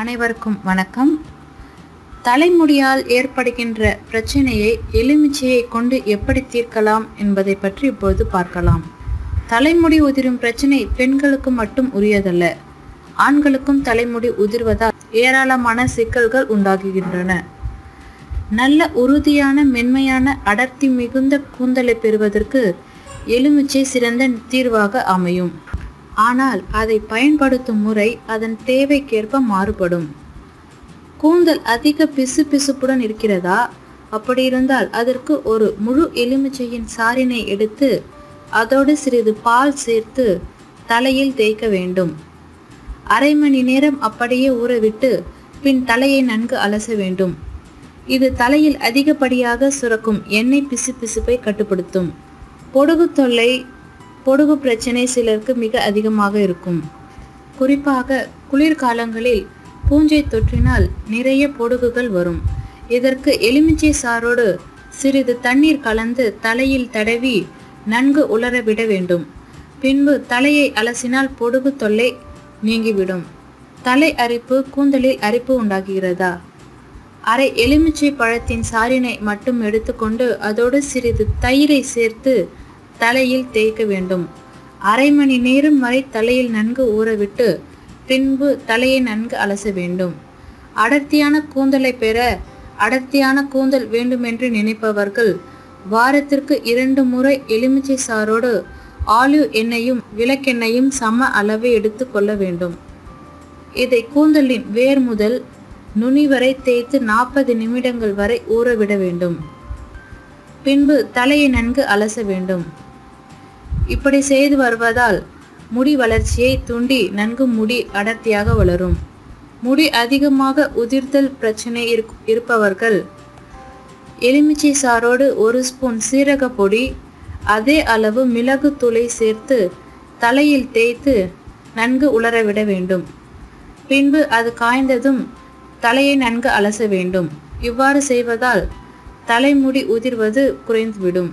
அனைவருக்கும் வணக்கம். தலைமுடியால் ஏற்படுகின்ற பிரச்சனையை எலுமிச்சையை கொண்டு எப்படி தீர்க்கலாம் என்பதை பற்றி இப்பொழுது பார்க்கலாம். தலைமுடி உதிரும் பிரச்சனை பெண்களுக்கு மட்டும் உரியதல்ல. ஆண்களுக்கும் தலைமுடி உதிர்வதால் ஏராளமான சிக்கல்கள் உண்டாகுகின்றன. நல்ல உறுதியான மென்மையான அடர்த்தி மிகுந்த கூந்தலை பெறுவதற்கு எலுமிச்சை சிறந்த தீர்வாக அமையும். ஆனால் அதை பயன்படுத்தும் முறை அதன் தேவைக்கேற்ப மாறுபடும். கூந்தல் அதிக பிசு பிசுப்புடன் இருக்கிறதா? அப்படி இருந்தால் அதற்கு ஒரு முழு எலுமிச்சையின் சாரினை எடுத்து அதோடு சிறிது பால் சேர்த்து தலையில் தேய்க்க வேண்டும். அரை மணி நேரம் அப்படியே ஊறவிட்டு பின் தலையை நன்கு அலச வேண்டும். இது தலையில் அதிகப்படியாக சுரக்கும் எண்ணெய் பிசு பிசுப்பை கட்டுப்படுத்தும். பொடுகு தொல்லை பொடுகு பிரச்சனை சிலருக்கு மிக அதிகமாக இருக்கும். குறிப்பாக குளிர்காலங்களில் பூஞ்சை தொற்றினால் நிறைய பொடுகுகள் வரும். இதற்கு எலுமிச்சை சாரோடு சிறிது தண்ணீர் கலந்து தலையில் தடவி நன்கு உலர விட வேண்டும். பின்பு தலையை அலசினால் பொடுகு தொல்லை நீங்கிவிடும். தலை அரிப்பு கூந்தலில் அரிப்பு உண்டாகிறதா? அரை எலுமிச்சை பழத்தின் சாரினை மட்டும் எடுத்துக்கொண்டு அதோடு சிறிது தயிரை சேர்த்து தலையில் தேய்க்க வேண்டும். அரை மணி நேரம் வரை தலையில் நன்கு ஊறவிட்டு பின்பு தலையை நன்கு அலச வேண்டும். அடர்த்தியான கூந்தலை பெற அடர்த்தியான கூந்தல் வேண்டுமென்று நினைப்பவர்கள் வாரத்திற்கு இரண்டு முறை எலுமிச்சை சாரோடு ஆலிவ் எண்ணெயும் விளக்கெண்ணையும் சம அளவு எடுத்து கொள்ள வேண்டும். இதை கூந்தலின் வேர் முதல் நுனி வரை தேய்த்து நாற்பது நிமிடங்கள் வரை ஊறவிட வேண்டும். பின்பு தலையை நன்கு அலச வேண்டும். இப்படி செய்து வருவதால் முடி வளர்ச்சியை தூண்டி நன்கு முடி அடர்த்தியாக வளரும். முடி அதிகமாக உதிர்தல் பிரச்சனை இருப்பவர்கள் எலுமிச்சை சாரோடு ஒரு ஸ்பூன் சீரக பொடி அதே அளவு மிளகு தூளை சேர்த்து தலையில் தேய்த்து நன்கு உலரவிட வேண்டும். பின்பு அது காய்ந்ததும் தலையை நன்கு அலச வேண்டும். இவ்வாறு செய்வதால் தலைமுடி உதிர்வது குறைந்துவிடும்.